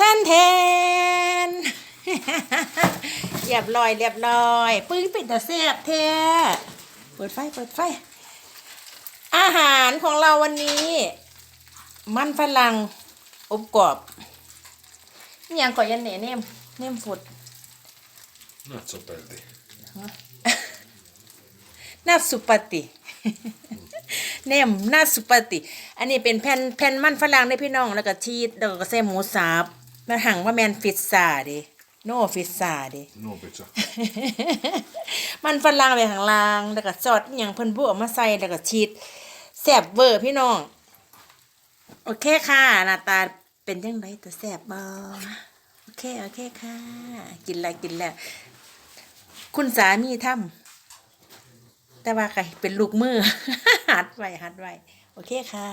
ทนแทนเรียบร้อยเรียบร้อย ปึ้งปิดแต่แซ่บแท้เปิดไฟเปิดไฟ อาหารของเราวันนี้ มันฝรั่งอบกรอบนี่ยังก่อนยันเน่เนมเนมฝุด Not so bad. นาสุปฏิเนมนาสุปฏิอันนี้เป็นแผ่นแผ่นมันฝรั่งได้พี่น้องแล้วก็ชีสแล้วก็ใส่หมูสับ มาหังว่าแมนฟิซซ่าเดิโนฟิซซ่าเดิ No pizza. มันฝรั่งไปข้างล่าง แล้วก็ซอสอหย่างเพิ่นบุเอามาใส่แล้วก็ชีสแซ่บเวอร์พี่น้อง โอเคค่ะหน้าตาเป็นจังไดแต่แซ่บบ่โอเค โอเคค่ะ กินแล้วกินแล้ว คุณสามีทำแต่ว่าใครเป็นลูกมือ หัดไว้หัดไว้โอเคค่ะ